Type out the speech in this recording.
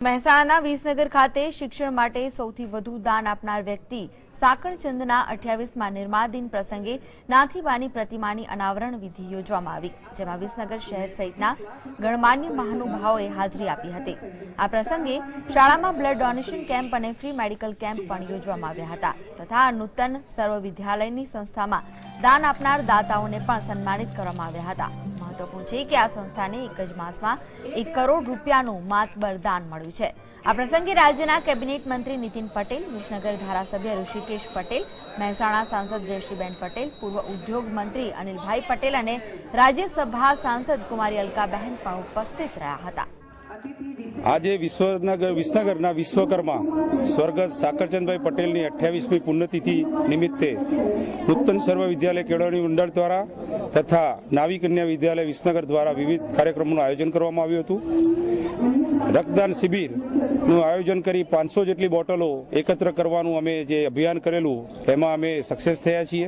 મહેસાણાના વિસનગર ખાતે શિક્ષણ માટે સૌથી વધુ દાન આપનાર વ્યક્તિ સાકરચંદના અઠ્યાવીસમાં નિર્માણ પ્રસંગે નાથીબાની પ્રતિમાની અનાવરણ વિધિ યોજવામાં આવી, જેમાં વિસનગર શહેર સહિતના ગણમાન્ય મહાનુભાવોએ હાજરી આપી હતી. આ પ્રસંગે શાળામાં બ્લડ ડોનેશન કેમ્પ અને ફ્રી મેડિકલ કેમ્પ પણ યોજવામાં આવ્યા હતા તથા નૂતન સર્વ વિદ્યાલયની સંસ્થામાં દાન આપનાર દાતાઓને પણ સન્માનિત કરવામાં આવ્યા હતા. મહત્વપૂર્ણ છે કે આ સંસ્થાને એક જ માસમાં એક કરોડ રૂપિયાનું માતબર દાન મળ્યું છે. આ પ્રસંગે રાજ્યના કેબિનેટ મંત્રી નીતિન પટેલ, વિસનગર ધારાસભ્ય ઋષિકેશ પટેલ, મહેસાણા સાંસદ જયશ્રીબેન પટેલ, પૂર્વ ઉદ્યોગ મંત્રી અનિલભાઈ પટેલ અને રાજ્યસભા સાંસદ કુમારી અલકાબહેન પણ ઉપસ્થિત રહ્યા હતા. આજે વિશ્વનગર વિસનગરના વિશ્વકર્મા સ્વર્ગસ્થ સાકરચંદભાઈ પટેલની અઠ્યાવીસમી પુણ્યતિથિ નિમિત્તે નૂતન સર્વ વિદ્યાલય કેળવણી મંડળ દ્વારા તથા નાવી કન્યા વિદ્યાલય વિસનગર દ્વારા વિવિધ કાર્યક્રમોનું આયોજન કરવામાં આવ્યું હતું. રક્તદાન શિબિરનું આયોજન કરી પાંચસો જેટલી બોટલો એકત્ર કરવાનું અમે જે અભિયાન કરેલું, એમાં અમે સક્સેસ થયા છીએ.